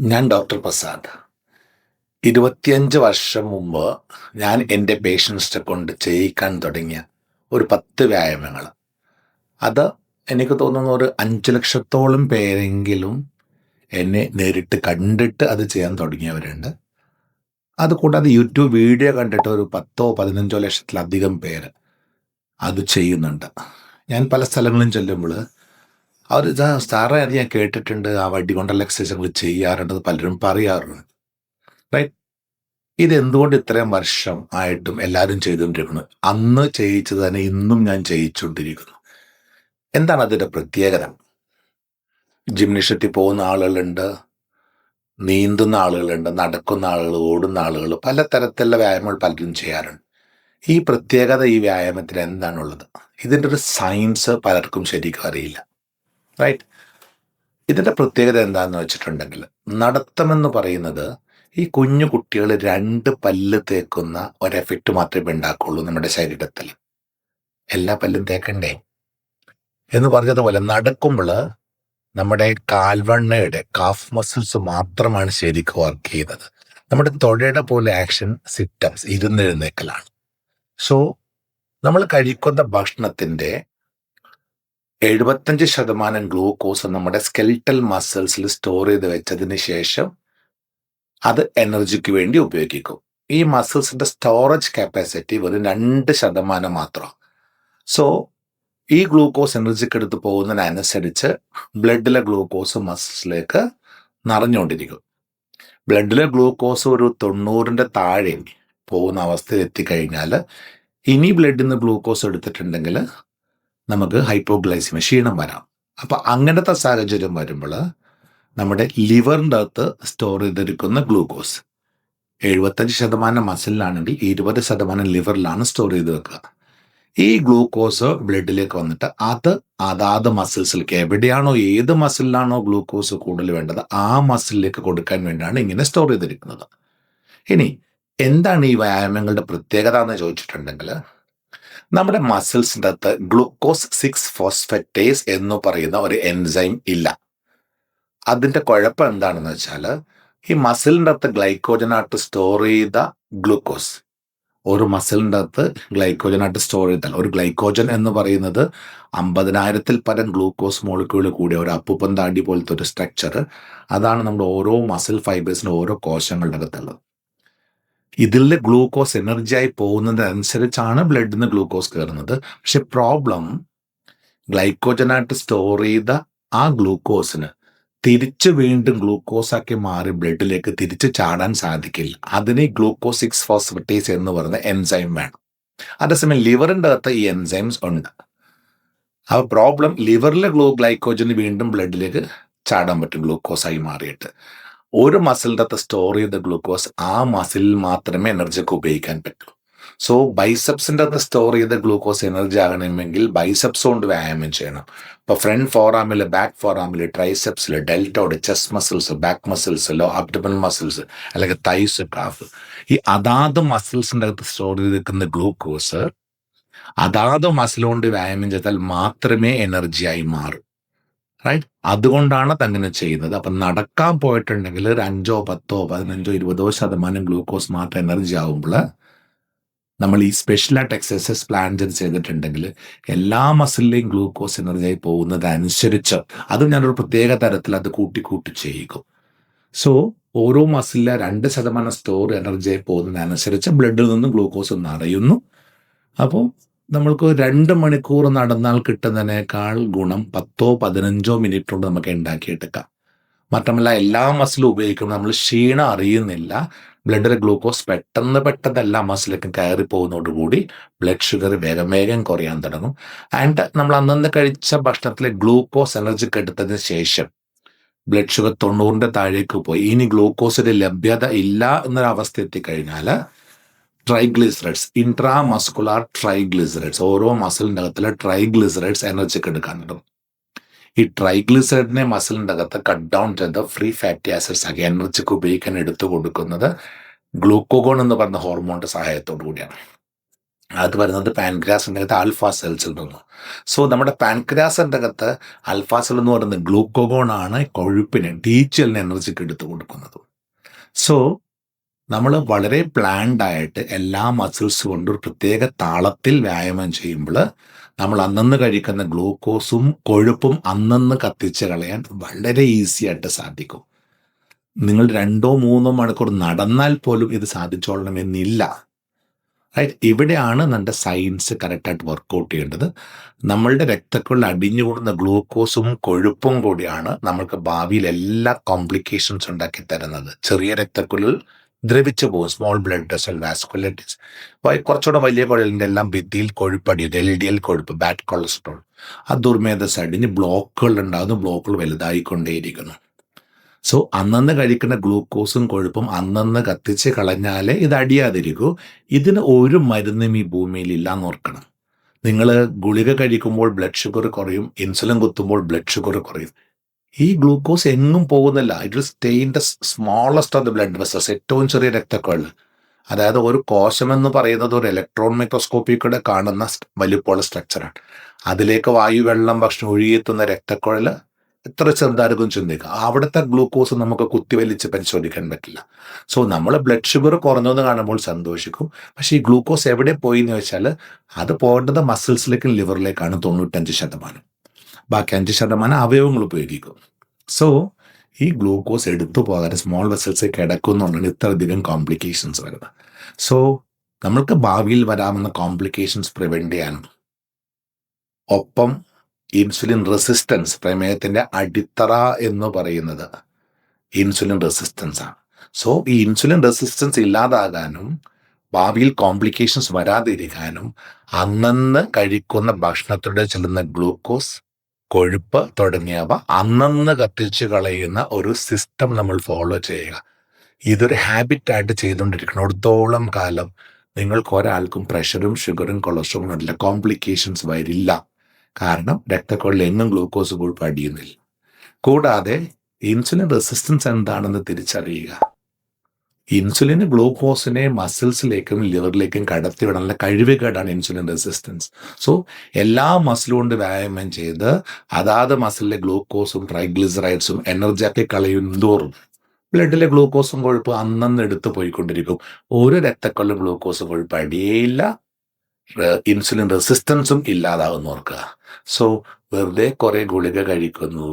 ഞാൻ ഡോക്ടർ പ്രസാദ്. ഇരുപത്തിയഞ്ച് വർഷം മുമ്പ് ഞാൻ എന്റെ പേഷ്യൻസിനെ കൊണ്ട് ചെയ്യിക്കാൻ തുടങ്ങിയ ഒരു പത്ത് വ്യായാമങ്ങൾ. അത് എനിക്ക് തോന്നുന്നു ഒരു അഞ്ച് ലക്ഷത്തോളം പേരെങ്കിലും എന്നെ നേരിട്ട് കണ്ടിട്ട് അത് ചെയ്യാൻ തുടങ്ങിയവരുണ്ട്. അതുകൂടാതെ യൂട്യൂബ് വീഡിയോ കണ്ടിട്ട് ഒരു പത്തോ പതിനഞ്ചോ ലക്ഷത്തിലധികം പേര് അത് ചെയ്യുന്നുണ്ട്. ഞാൻ പല സ്ഥലങ്ങളും ചെല്ലുമ്പോൾ അവർ ഇതാ അത് ഞാൻ കേട്ടിട്ടുണ്ട്. ആ വടി കൊണ്ടുള്ള എക്സസൈസ് നമ്മൾ ചെയ്യാറുണ്ടെന്ന് പലരും പറയാറുണ്ട്. റൈറ്റ് ഇത് എന്തുകൊണ്ട് ഇത്രയും വർഷം ആയിട്ടും എല്ലാവരും ചെയ്തുകൊണ്ടിരിക്കുന്നു? അന്ന് ചെയ്യിച്ചത് തന്നെ ഇന്നും ഞാൻ ചെയ്യിച്ചുകൊണ്ടിരിക്കുന്നു. എന്താണ് അതിന്റെ പ്രത്യേകത? ജിംനേഷ്യത്തിൽ പോകുന്ന ആളുകളുണ്ട് നീന്തുന്ന ആളുകളുണ്ട് നടക്കുന്ന ആളുകൾ ഓടുന്ന ആളുകൾ പലതരത്തിലുള്ള വ്യായാമങ്ങൾ പലരും ചെയ്യാറുണ്ട്. ഈ പ്രത്യേകത ഈ വ്യായാമത്തിന് എന്താണുള്ളത്? ഇതിന്റെ ഒരു സയൻസ് പലർക്കും ശരിക്കും അറിയില്ല. റൈറ്റ് ഇതിന്റെ പ്രത്യേകത എന്താണെന്ന് വെച്ചിട്ടുണ്ടെങ്കിൽ നടത്തമെന്ന് പറയുന്നത് ഈ കുഞ്ഞു കുട്ടികൾ രണ്ട് പല്ല് തേക്കുന്ന ഒരു എഫക്റ്റ് മാത്രമേ ഉണ്ടാക്കുള്ളൂ നമ്മുടെ ശരീരത്തിൽ. എല്ലാ പല്ലും തേക്കണ്ടേ? എന്ന് പറഞ്ഞതുപോലെ നടക്കുമ്പോൾ നമ്മുടെ കാൽവണ്ണയുടെ കാഫ് മസിൽസ് മാത്രമാണ് ശരിക്കും വർക്ക് ചെയ്യുന്നത്. നമ്മുടെ തൊഴയുടെ പോലെ ആക്ഷൻ സിറ്റംസ് ഇരുന്നെഴുന്നേക്കലാണ് സോ നമ്മൾ കഴിക്കുന്ന ഭക്ഷണത്തിന്റെ എഴുപത്തഞ്ച് ശതമാനം ഗ്ലൂക്കോസ് നമ്മുടെ സ്കെൽട്ടൽ മസിൽസിൽ സ്റ്റോർ ചെയ്ത് വെച്ചതിന് ശേഷം അത് എനർജിക്ക് വേണ്ടി ഉപയോഗിക്കും. ഈ മസിൽസിന്റെ സ്റ്റോറേജ് കപ്പാസിറ്റി വെറും രണ്ട് ശതമാനം മാത്രം. സോ ഈ ഗ്ലൂക്കോസ് എനർജിക്ക് എടുത്ത് പോകുന്നതിനനുസരിച്ച് ബ്ലഡിലെ ഗ്ലൂക്കോസ് മസിൽസിലേക്ക് നിറഞ്ഞുകൊണ്ടിരിക്കും. ബ്ലഡിലെ ഗ്ലൂക്കോസ് ഒരു തൊണ്ണൂറിന്റെ താഴെ പോകുന്ന അവസ്ഥയിൽ എത്തിക്കഴിഞ്ഞാൽ ഇനി ബ്ലഡിൽ നിന്ന് ഗ്ലൂക്കോസ് എടുത്തിട്ടുണ്ടെങ്കിൽ നമുക്ക് ഹൈപ്പോഗ്ലൈസിമ ക്ഷീണം വരാം. അപ്പൊ അങ്ങനത്തെ സാഹചര്യം വരുമ്പോൾ നമ്മുടെ ലിവറിന്റെ അകത്ത് സ്റ്റോർ ചെയ്തിരിക്കുന്ന ഗ്ലൂക്കോസ് എഴുപത്തഞ്ച് ശതമാനം മസിലിലാണെങ്കിൽ ഇരുപത് ശതമാനം ലിവറിലാണ് സ്റ്റോർ ചെയ്ത് വെക്കുക. ഈ ഗ്ലൂക്കോസ് ബ്ലഡിലേക്ക് വന്നിട്ട് അത് അതാത് മസിൽസിലേക്ക് എവിടെയാണോ ഏത് മസിലിലാണോ ഗ്ലൂക്കോസ് കൂടുതൽ വേണ്ടത് ആ മസിലിലേക്ക് കൊടുക്കാൻ വേണ്ടിയാണ് ഇങ്ങനെ സ്റ്റോർ ചെയ്തിരിക്കുന്നത് ഇനി എന്താണ് ഈ വ്യായാമങ്ങളുടെ പ്രത്യേകത എന്ന് ചോദിച്ചിട്ടുണ്ടെങ്കിൽ നമ്മുടെ മസിൽസിന്റെ അകത്ത് ഗ്ലൂക്കോസ് സിക്സ് ഫോസ്ഫറ്റേസ് എന്ന് പറയുന്ന ഒരു എൻസൈം ഇല്ല. അതിന്റെ കുഴപ്പം എന്താണെന്ന് വെച്ചാൽ ഈ മസിലിന്റെ അകത്ത് ഗ്ലൈക്കോജനായിട്ട് സ്റ്റോർ ചെയ്ത ഗ്ലൂക്കോസ് ഒരു മസിലിന്റെ അകത്ത് ഗ്ലൈക്കോജനായിട്ട് സ്റ്റോർ ചെയ്താൽ ഒരു ഗ്ലൈക്കോജൻ എന്ന് പറയുന്നത് അമ്പതിനായിരത്തിൽ പരം ഗ്ലൂക്കോസ് മോളിക്യൂൾ കൂടിയ ഒരു അപ്പുപ്പന്താണ്ടി പോലത്തെ ഒരു സ്ട്രക്ചർ അതാണ് നമ്മുടെ ഓരോ മസിൽ ഫൈബേഴ്സിന്റെ ഓരോ കോശങ്ങളുടെ അകത്തുള്ളത് ഇതിലെ ഗ്ലൂക്കോസ് എനർജിയായി പോകുന്നതനുസരിച്ചാണ് ബ്ലഡിൽ നിന്ന് ഗ്ലൂക്കോസ് കയറുന്നത്. പക്ഷെ പ്രോബ്ലം ഗ്ലൈക്കോജനായിട്ട് സ്റ്റോർ ചെയ്ത ആ ഗ്ലൂക്കോസിന് തിരിച്ച് വീണ്ടും ഗ്ലൂക്കോസ് ആക്കി മാറി ബ്ലഡിലേക്ക് തിരിച്ച് ചാടാൻ സാധിക്കില്ല. അതിന് ഗ്ലൂക്കോസ് സിക്സ് ഫോസ്ഫറ്റേസ് എന്ന് പറയുന്ന എൻസൈം വേണം. അതേസമയം ലിവറിന്റെ അകത്ത് ഈ എൻസൈംസ് ഉണ്ട്. ആ പ്രോബ്ലം ലിവറിലെ ഗ്ലൂ ഗ്ലൈക്കോജന് വീണ്ടും ബ്ലഡിലേക്ക് ചാടാൻ പറ്റും ഗ്ലൂക്കോസായി മാറിയിട്ട്. ഒരു മസിലിന്റെ സ്റ്റോർ ചെയ്ത ഗ്ലൂക്കോസ് ആ മസിലിൽ മാത്രമേ എനർജിക്ക് ഉപയോഗിക്കാൻ പറ്റൂ. സോ ബൈസെപ്സിന്റെ അകത്ത് സ്റ്റോർ ചെയ്ത ഗ്ലൂക്കോസ് എനർജി ആകണമെങ്കിൽ ബൈസെപ്സ് കൊണ്ട് വ്യായാമം ചെയ്യണം. ഇപ്പോൾ ഫ്രണ്ട് ഫോറാമിൽ ബാക്ക് ഫോറാമിൽ ട്രൈസെപ്സിൽ deltoid chest muscles back muscles low abdomen muscles അല്ലെങ്കിൽ തൈസ് കാഫ് ഈ അതാത് മസിൽസിന്റെ അകത്ത് സ്റ്റോർ ചെയ്തിരിക്കുന്ന ഗ്ലൂക്കോസ് അതാത് മസിൽ കൊണ്ട് വ്യായാമം ചെയ്താൽ മാത്രമേ എനർജിയായി മാറൂ. റൈറ്റ് അതുകൊണ്ടാണ് അതങ്ങനെ ചെയ്യുന്നത്. അപ്പം നടക്കാൻ പോയിട്ടുണ്ടെങ്കിൽ ഒരു അഞ്ചോ പത്തോ പതിനഞ്ചോ ഇരുപതോ ശതമാനം ഗ്ലൂക്കോസ് മാത്രം എനർജി ആകുമ്പോൾ നമ്മൾ ഈ സ്പെഷ്യലായിട്ട് എക്സസൈസ് പ്ലാൻ ചെയ്ത് ചെയ്തിട്ടുണ്ടെങ്കിൽ എല്ലാ മസിലിലെയും ഗ്ലൂക്കോസ് എനർജിയായി പോകുന്നതനുസരിച്ച് അതും ഞാനൊരു പ്രത്യേക തരത്തിൽ അത് കൂട്ടി കൂട്ടി ചെയ്യിക്കും സോ ഓരോ മസിലിലെ രണ്ട് ശതമാനം സ്റ്റോർ എനർജിയായി പോകുന്നതനുസരിച്ച് ബ്ലഡിൽ നിന്ന് ഗ്ലൂക്കോസ് നിറയുന്നു അപ്പോൾ നമ്മൾക്ക് രണ്ട് മണിക്കൂർ നടന്നാൽ കിട്ടുന്നതിനേക്കാൾ ഗുണം പത്തോ പതിനഞ്ചോ മിനിറ്റ് കൊണ്ട് നമുക്ക് ഉണ്ടാക്കിയെടുക്കാം. മാത്രമല്ല എല്ലാ മസിലും ഉപയോഗിക്കുമ്പോൾ നമ്മൾ ക്ഷീണം അറിയുന്നില്ല. ബ്ലഡിലെ ഗ്ലൂക്കോസ് പെട്ടെന്ന് പെട്ടെന്ന് എല്ലാ മസിലേക്കും കയറി പോകുന്നതോടുകൂടി ബ്ലഡ് ഷുഗർ വേഗം വേഗം കുറയാൻ തുടങ്ങും. ആൻഡ് നമ്മൾ അന്നന്ന് കഴിച്ച ഭക്ഷണത്തിലെ ഗ്ലൂക്കോസ് എനർജി കെടുത്തതിന് ശേഷം ബ്ലഡ് ഷുഗർ തൊണ്ണൂറിന്റെ താഴേക്ക് പോയി. ഇനി ഗ്ലൂക്കോസിന്റെ ലഭ്യത ഇല്ല എന്നൊരവസ്ഥ എത്തിക്കഴിഞ്ഞാൽ ട്രൈഗ്ലിസറൈഡ്സ് ഇൻട്രാ മസ്കുലാർ ട്രൈഗ്ലിസറൈഡ്സ് ഓരോ മസിലിന്റെ അകത്തുള്ള ട്രൈഗ്ലിസറൈഡ്സ് എനർജിക്ക് എടുക്കാൻ കിട്ടും ഈ ട്രൈഗ്ലിസറൈഡിനെ മസിലിന്റെ അകത്ത് കട്ട് ഡൗൺ ചെയ്ത് ഫ്രീ ഫാറ്റി ആസിഡ്സ് ആക്കി എനർജിക്ക് ഉപയോഗിക്കാൻ എടുത്തു കൊടുക്കുന്നത് ഗ്ലൂക്കോഗോൺ എന്ന് പറയുന്ന ഹോർമോണിന്റെ സഹായത്തോടു കൂടിയാണ്. അത് വരുന്നത് പാൻക്രാസിന്റെ അകത്ത് ആൽഫ സെൽസിൽ നിന്നു. സോ നമ്മുടെ പാൻക്രാസിന്റെ അകത്ത് ആൽഫ സെൽ എന്ന് പറയുന്നത് ഗ്ലൂക്കോഗോൺ ആണ് കൊഴുപ്പിന് ഡീച്ചലിന് എനർജിക്ക് എടുത്തു കൊടുക്കുന്നത്. സോ നമ്മൾ വളരെ പ്ലാൻഡ് ആയിട്ട് എല്ലാ മസിൽസ് കൊണ്ട് ഒരു പ്രത്യേക താളത്തിൽ വ്യായാമം ചെയ്യുമ്പോൾ നമ്മൾ അന്നന്ന് കഴിക്കുന്ന ഗ്ലൂക്കോസും കൊഴുപ്പും അന്നന്ന് കത്തിച്ച് കളയാൻ വളരെ ഈസി ആയിട്ട് സാധിക്കും. നിങ്ങൾ രണ്ടോ മൂന്നോ മണിക്കൂർ നടന്നാൽ പോലും ഇത് സാധിച്ചോളണമെന്നില്ല റൈറ്റ് ഇവിടെയാണ് നമ്മുടെ സയൻസ് കറക്റ്റായിട്ട് വർക്കൗട്ട് ചെയ്യേണ്ടത്. നമ്മളുടെ രക്തക്കുള്ളിൽ അടിഞ്ഞുകൂടുന്ന ഗ്ലൂക്കോസും കൊഴുപ്പും കൂടിയാണ് നമ്മൾക്ക് ഭാവിയിൽ എല്ലാ കോംപ്ലിക്കേഷൻസ് ഉണ്ടാക്കി തരുന്നത്. ചെറിയ രക്തക്കുള്ളിൽ ദ്രവിച്ചു പോകും. സ്മോൾ ബ്ലഡ് വെസൽ വാസ്കുലറ്റിസ് കുറച്ചുകൂടെ വലിയ കുഴലിന്റെ എല്ലാം ഭിത്തിയിൽ കൊഴുപ്പടി എൽ ഡി എൽ കൊഴുപ്പ് ബാഡ് കൊളസ്ട്രോൾ ആ ദുർമേധസ് അടിഞ്ഞ് ബ്ലോക്കുകൾ ഉണ്ടാകുന്നു ബ്ലോക്കുകൾ വലുതായിക്കൊണ്ടേയിരിക്കുന്നു. സോ അന്നന്ന് കഴിക്കുന്ന ഗ്ലൂക്കോസും കൊഴുപ്പും അന്നന്ന് കത്തിച്ച് കളഞ്ഞാലേ ഇത് അടിയാതിരിക്കൂ. ഇതിന് ഒരു മരുന്നും ഈ ഭൂമിയിൽ ഇല്ലാന്ന് ഓർക്കണം. നിങ്ങൾ ഗുളിക കഴിക്കുമ്പോൾ ബ്ലഡ് ഷുഗർ കുറയും. ഇൻസുലിൻ കുത്തുമ്പോൾ ബ്ലഡ് ഷുഗർ കുറയും. ഈ ഗ്ലൂക്കോസ് എങ്ങും പോകുന്നില്ല. It stay in the smallest of the blood vessels ഏറ്റവും ചെറിയ രക്തക്കുഴൽ അതായത് ഒരു കോശം എന്ന് പറയുന്നത് ഒരു ഇലക്ട്രോൺ മൈക്രോസ്കോപ്പിൽ കൂടെ കാണുന്ന വലിപ്പമുള്ള സ്ട്രക്ചറാണ് അതിലേക്ക് വായു വെള്ളം ഭക്ഷണം ഒഴുകിയെത്തുന്ന രക്തക്കുഴൽ എത്ര ചെറുതായിരിക്കും ചിന്തിക്കുക. അവിടുത്തെ ഗ്ലൂക്കോസ് നമുക്ക് കുത്തിവലിച്ച് പരിശോധിക്കാൻ പറ്റില്ല. സോ നമ്മൾ ബ്ലഡ് ഷുഗർ കുറഞ്ഞെന്ന് കാണുമ്പോൾ സന്തോഷിക്കും. പക്ഷേ ഈ ഗ്ലൂക്കോസ് എവിടെ പോയി എന്ന് വെച്ചാൽ അത് പോകേണ്ടത് മസിൽസിലേക്കും ലിവറിലേക്കാണ് തൊണ്ണൂറ്റഞ്ച് ശതമാനം. ബാക്കി അഞ്ച് ശതമാനം അവയവങ്ങൾ ഉപയോഗിക്കും. സോ ഈ ഗ്ലൂക്കോസ് എടുത്തു പോകാതെ സ്മോൾ വെസൽസ് ഇത്ര ഇത്രയധികം കോംപ്ലിക്കേഷൻസ് വരുന്നത്. സോ നമ്മൾക്ക് ഭാവിയിൽ വരാമെന്ന കോംപ്ലിക്കേഷൻസ് പ്രിവെന്റ് ചെയ്യാനും ഒപ്പം ഇൻസുലിൻ റെസിസ്റ്റൻസ് പ്രമേഹത്തിന്റെ അടിത്തറ എന്ന് പറയുന്നത് ഇൻസുലിൻ റെസിസ്റ്റൻസ് ആണ്. സോ ഈ ഇൻസുലിൻ റെസിസ്റ്റൻസ് ഇല്ലാതാകാനും ഭാവിയിൽ കോംപ്ലിക്കേഷൻസ് വരാതിരിക്കാനും അന്നന്ന് കഴിക്കുന്ന ഭക്ഷണത്തിലൂടെ ചെല്ലുന്ന ഗ്ലൂക്കോസ് കൊഴുപ്പ് തുടങ്ങിയവ അന്നന്ന് കത്തിച്ച് കളയുന്ന ഒരു സിസ്റ്റം നമ്മൾ ഫോളോ ചെയ്യുക. ഇതൊരു ഹാബിറ്റായിട്ട് ഒടുത്തോളം കാലം നിങ്ങൾക്ക് ഒരാൾക്കും പ്രഷറും ഷുഗറും കൊളസ്ട്രോളും ഉള്ള കോംപ്ലിക്കേഷൻസ് വരില്ല. കാരണം രക്തക്കൊള്ളിൽ എങ്ങും ഗ്ലൂക്കോസ് കൊഴുപ്പ് അടിയുന്നില്ല. കൂടാതെ ഇൻസുലിൻ റെസിസ്റ്റൻസ് എന്താണെന്ന് തിരിച്ചറിയുക. ഇൻസുലിൻ ഗ്ലൂക്കോസിനെ മസിൽസിലേക്കും ലിവറിലേക്കും കടത്തിവിടാനുള്ള കഴിവുകേടാണ് ഇൻസുലിൻ റെസിസ്റ്റൻസ്. സോ എല്ലാ മസിലും കൊണ്ട് വ്യായാമം ചെയ്ത് അതാത് മസിലിലെ ഗ്ലൂക്കോസും ട്രൈഗ്ലിസറൈഡ്സും എനർജാക്കി കളയുന്തോറും ബ്ലഡിലെ ഗ്ലൂക്കോസും കൊഴുപ്പ് അന്നന്ന് എടുത്ത് പോയിക്കൊണ്ടിരിക്കും. ഒരു രക്തക്കൊള്ളും ഗ്ലൂക്കോസ് കൊഴുപ്പ് അടിയേയില്ല ഇൻസുലിൻ റെസിസ്റ്റൻസും ഇല്ലാതാവുന്ന ഓർക്കുക സോ വെറുതെ കുറെ ഗുളിക കഴിക്കുന്നു.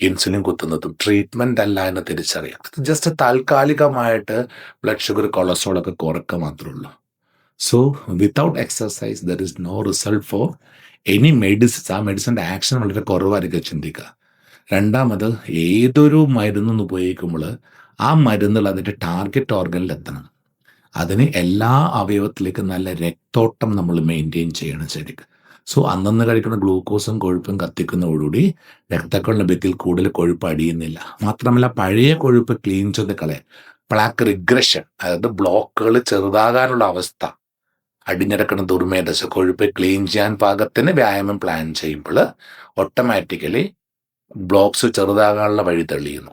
ഇൻസുലിൻ കുത്തുന്നതും ട്രീറ്റ്മെന്റ് അല്ല എന്ന് തിരിച്ചറിയാം. ഇത് ജസ്റ്റ് താൽക്കാലികമായിട്ട് ബ്ലഡ് ഷുഗർ കൊളസ്ട്രോൾ ഒക്കെ കുറക്കുക മാത്രമേ ഉള്ളൂ. So without exercise there is no result for any medicines ആ മെഡിസിന്റെ ആക്ഷൻ വളരെ കുറവായിരിക്കും ചിന്തിക്കുക. രണ്ടാമത് ഏതൊരു മരുന്നും ഉപയോഗിക്കുമ്പോൾ ആ മരുന്നുകൾ അതിന്റെ ടാർഗറ്റ് ഓർഗനിൽ എത്തണം. അതിന് എല്ലാ അവയവത്തിലേക്കും നല്ല രക്തോട്ടം നമ്മൾ മെയിന്റെയിൻ ചെയ്യണം ശരിക്കും. സോ അന്നന്ന് കഴിക്കുന്ന ഗ്ലൂക്കോസും കൊഴുപ്പും കത്തിക്കുന്നതോടുകൂടി രക്തക്കൊള്ളിന്റെ ഭിത്തിയിൽ കൂടുതൽ കൊഴുപ്പ് അടിയുന്നില്ല. മാത്രമല്ല പഴയ കൊഴുപ്പ് ക്ലീൻ ചെയ്ത് കളയാൻ പ്ലാക്ക് റിഗ്രഷൻ അതായത് ബ്ലോക്കുകൾ ചെറുതാകാനുള്ള അവസ്ഥ അടിഞ്ഞിടക്കുന്ന ദുർമേധസ് കൊഴുപ്പ് ക്ലീൻ ചെയ്യാൻ പാകത്തിന് വ്യായാമം പ്ലാൻ ചെയ്യുമ്പോൾ ഓട്ടോമാറ്റിക്കലി ബ്ലോക്സ് ചെറുതാകാനുള്ള വഴി തെളിയുന്നു.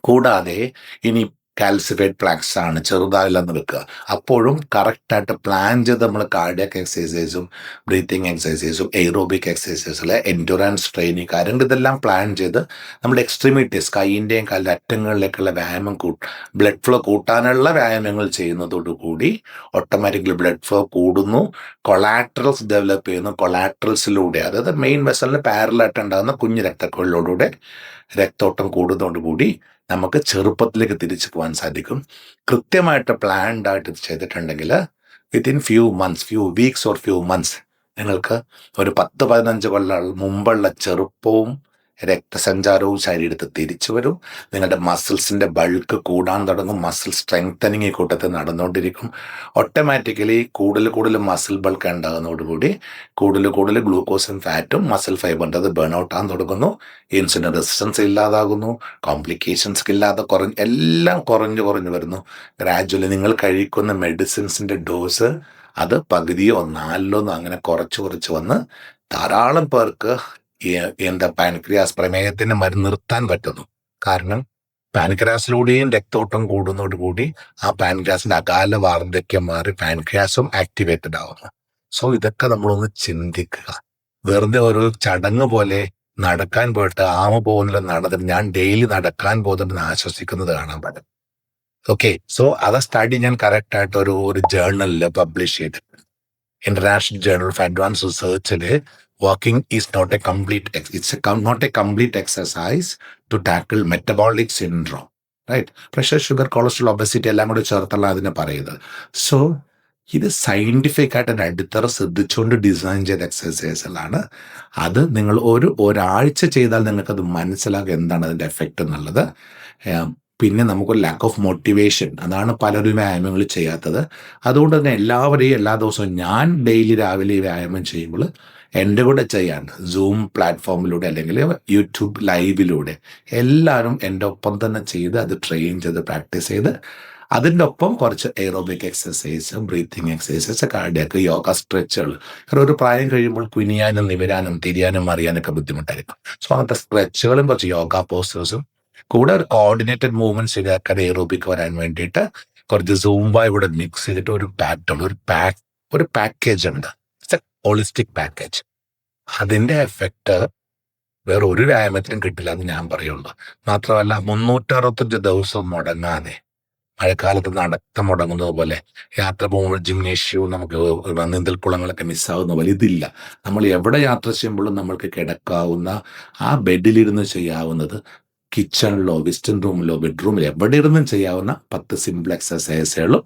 കൂടാതെ ഇനി കാൽസിഫൈഡ് പ്ലാക്സ് ആണ് ചെറുതായില്ലെന്ന് വെക്കുക. അപ്പോഴും കറക്റ്റായിട്ട് പ്ലാൻ ചെയ്ത് നമ്മൾ കാർഡിയക് എക്സസൈസും ബ്രീത്തിങ് എക്സസൈസും എയ്റോബിക് എക്സസൈസസിലെ എൻഡുറൻസ് ട്രെയിനിങ് കാര്യങ്ങൾ ഇതെല്ലാം പ്ലാൻ ചെയ്ത് നമ്മുടെ എക്സ്ട്രീമിറ്റീസ് കൈയിന്റെയും കാലിന്റെ അറ്റങ്ങളിലേക്കുള്ള വ്യായാമം കൂട്ട ബ്ലഡ് ഫ്ലോ കൂട്ടാനുള്ള വ്യായാമങ്ങൾ ചെയ്യുന്നതോടുകൂടി ഓട്ടോമാറ്റിക്കലി ബ്ലഡ് ഫ്ലോ കൂടുന്നു. കൊളാട്രൽസ് ഡെവലപ്പ് ചെയ്യുന്നു. കൊളാട്രൽസിലൂടെ അതായത് മെയിൻ വെസലിന് പാരലായിട്ട് ഉണ്ടാകുന്ന കുഞ്ഞു രക്തക്കൊള്ളിലൂടെ രക്തോട്ടം കൂടുന്നതോടുകൂടി നമുക്ക് ചെറുപ്പത്തിലേക്ക് തിരിച്ചു പോകാൻ സാധിക്കും. കൃത്യമായിട്ട് പ്ലാൻഡ് ആയിട്ട് ചെയ്തിട്ടുണ്ടെങ്കിൽ within few months few weeks or few months നിങ്ങൾക്ക് ഒരു പത്ത് പതിനഞ്ച് കൊല്ലം മുമ്പുള്ള ചെറുപ്പവും രക്തസഞ്ചാരവും ശരീരത്തിൽ തിരിച്ചു വരും. നിങ്ങളുടെ മസിൽസിന്റെ ബൾക്ക് കൂടാൻ തുടങ്ങും. മസിൽ സ്ട്രെങ്തനിങ് ഈ കൂട്ടത്തിൽ നടന്നുകൊണ്ടിരിക്കും. ഓട്ടോമാറ്റിക്കലി കൂടുതൽ കൂടുതൽ മസിൽ ബൾക്ക് ഉണ്ടാകുന്നതോടുകൂടി കൂടുതൽ കൂടുതൽ ഗ്ലൂക്കോസും ഫാറ്റും മസിൽ ഫൈബറിന്റെ അത് ബേൺ ഔട്ട് ആകാൻ തുടങ്ങുന്നു. ഇൻസുലിൻ റെസിസ്റ്റൻസ് ഇല്ലാതാകുന്നു. കോംപ്ലിക്കേഷൻസ് ഇല്ലാതെ കുറഞ്ഞ് എല്ലാം കുറഞ്ഞു കുറഞ്ഞു വരുന്നു. ഗ്രാജുവലി നിങ്ങൾ കഴിക്കുന്ന മെഡിസിൻസിന്റെ ഡോസ് അത് പകുതിയോ നാലിലോ അങ്ങനെ കുറച്ച് കുറച്ച് വന്ന് ധാരാളം പേർക്ക് എന്താ പാൻക്രിയാസ് പ്രമേഹത്തിന് മരുന്ന് നിർത്താൻ പറ്റുന്നു. കാരണം പാൻക്രിയാസിലൂടെയും രക്തോട്ടം കൂടുന്നതോടുകൂടി ആ പാൻക്രിയാസിന്റെ അകാല വാർദ്ധക്യം മാറി പാൻക്രിയാസും ആക്ടിവേറ്റഡ് ആവുന്നു. സോ ഇതൊക്കെ നമ്മളൊന്ന് ചിന്തിക്കുക. വെറുതെ ഒരു ചടങ്ങ് പോലെ നടക്കാൻ പോയിട്ട് ആമ പോകുന്നില്ല നടന്നിട്ട് ഞാൻ ഡെയിലി നടക്കാൻ പോകുന്നുണ്ടെന്ന് ആശ്വസിക്കുന്നത് കാണാൻ പറ്റും. ഓക്കെ സോ അത് സ്റ്റഡി ഞാൻ കറക്റ്റ് ആയിട്ട് ഒരു ഒരു ജേർണലിൽ പബ്ലിഷ് ചെയ്തിട്ടുണ്ട്. ഇന്റർനാഷണൽ ജേർണൽ ഓഫ് അഡ്വാൻസ് റിസർച്ചിൽ walking is not a complete it's not a complete exercise to tackle metabolic syndrome right pressure sugar cholesterol obesity എല്ലാം കൂടി ചേർത്തുള്ള അതിനെ പറയുന്നത്. സോ ഇത് സയന്റിഫിക് ആയിട്ട് ഒരു അടിത്തറ ശ്രദ്ധിച്ചുകൊണ്ട് ഡിസൈൻ ചെയ്ത എക്സസൈസുകളാണ് അത് നിങ്ങൾ ഒരു ഒരാഴ്ച ചെയ്താൽ നിങ്ങൾക്കത് മനസ്സിലാകും എന്താണ് അതിന്റെ എഫക്റ്റ് എന്നുള്ളത്. പിന്നെ നമുക്കൊരു ലാക്ക് ഓഫ് മോട്ടിവേഷൻ അതാണ് പലരും വ്യായാമങ്ങൾ ചെയ്യാത്തത്. അതുകൊണ്ട് തന്നെ എല്ലാവരെയും എല്ലാ ദിവസവും ഞാൻ ഡെയിലി രാവിലെ വ്യായാമം ചെയ്യുമ്പോൾ എന്റെ കൂടെ ചെയ്യാൻ സൂം പ്ലാറ്റ്ഫോമിലൂടെ അല്ലെങ്കിൽ യൂട്യൂബ് ലൈവിലൂടെ എല്ലാവരും എന്റെ ഒപ്പം തന്നെ ചെയ്ത് അത് ട്രെയിൻ ചെയ്ത് പ്രാക്ടീസ് ചെയ്ത് അതിന്റെ ഒപ്പം കുറച്ച് aerobic exercise breathing exercise cardiac yoga സ്ട്രെച്ചുകൾ കാരണം ഒരു പ്രായം കഴിയുമ്പോൾ കുനിയാനും നിവരാനും തിരിയാനും അറിയാനൊക്കെ ബുദ്ധിമുട്ടായിരിക്കും. സോ അങ്ങനത്തെ സ്ട്രെച്ചുകളും കുറച്ച് യോഗ പോസ്റ്റേഴ്സും കൂടെ ഒരു കോർഡിനേറ്റഡ് മൂവ്മെന്റ് ശരിയാക്കാൻ എയറോബിക് വരാൻ വേണ്ടിയിട്ട് കുറച്ച് സൂംബ ഇവിടെ മിക്സ് ചെയ്തിട്ട് ഒരു പാറ്റേൺ ഒരു പാക്ക് ഒരു പാക്കേജ് ഉണ്ട്. ഹോളിസ്റ്റിക് പാക്കേജ് അതിന്റെ എഫക്റ്റ് വേറെ ഒരു വ്യായാമത്തിനും കിട്ടില്ല എന്ന് ഞാൻ പറയുള്ളൂ. മാത്രമല്ല മുന്നൂറ്ററുപത്തഞ്ച് ദിവസം മുടങ്ങാതെ മഴക്കാലത്ത് നടത്തം മുടങ്ങുന്നത് പോലെ യാത്ര പോകുമ്പോൾ ജിംനേഷ്യവും നമുക്ക് നീന്തൽക്കുളങ്ങളൊക്കെ മിസ്സാവുന്ന പോലെ ഇതില്ല. നമ്മൾ എവിടെ യാത്ര ചെയ്യുമ്പോഴും നമ്മൾക്ക് കിടക്കാവുന്ന ആ ബെഡിലിരുന്ന് ചെയ്യാവുന്നത് കിച്ചണിലോ വിസ്റ്റൺ റൂമിലോ ബെഡ്റൂമിലോ എവിടെ ഇരുന്നും ചെയ്യാവുന്ന പത്ത് സിമ്പിൾ എക്സസൈസുകളും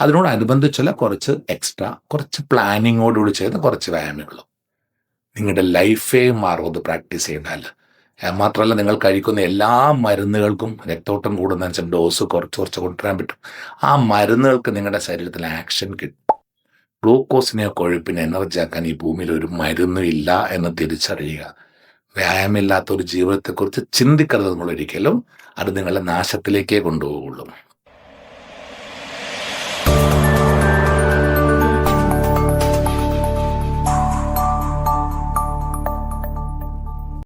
അതിനോടനുബന്ധിച്ചുള്ള കുറച്ച് എക്സ്ട്രാ കുറച്ച് പ്ലാനിങ്ങോടുകൂടി ചെയ്യുന്ന കുറച്ച് വ്യായാമങ്ങളും. നിങ്ങളുടെ ലൈഫേ മാറും അത് പ്രാക്ടീസ് ചെയ്താൽ. മാത്രമല്ല നിങ്ങൾ കഴിക്കുന്ന എല്ലാ മരുന്നുകൾക്കും രക്തോട്ടം കൂടുന്ന വെച്ചാൽ ഡോസ് കുറച്ച് കുറച്ച് കൊണ്ടുവരാൻ പറ്റും. ആ മരുന്നുകൾക്ക് നിങ്ങളുടെ ശരീരത്തിൽ ആക്ഷൻ കിട്ടും. ഗ്ലൂക്കോസിനെ കൊഴുപ്പിനെ എനർജി ആക്കാൻ ഈ ഭൂമിയിൽ ഒരു മരുന്നും ഇല്ല എന്ന് തിരിച്ചറിയുക. വ്യായാമമില്ലാത്ത ഒരു ജീവിതത്തെക്കുറിച്ച് ചിന്തിക്കരുത് നമ്മളൊരിക്കലും അത് നിങ്ങളെ നാശത്തിലേക്കേ കൊണ്ടുപോകുള്ളൂ.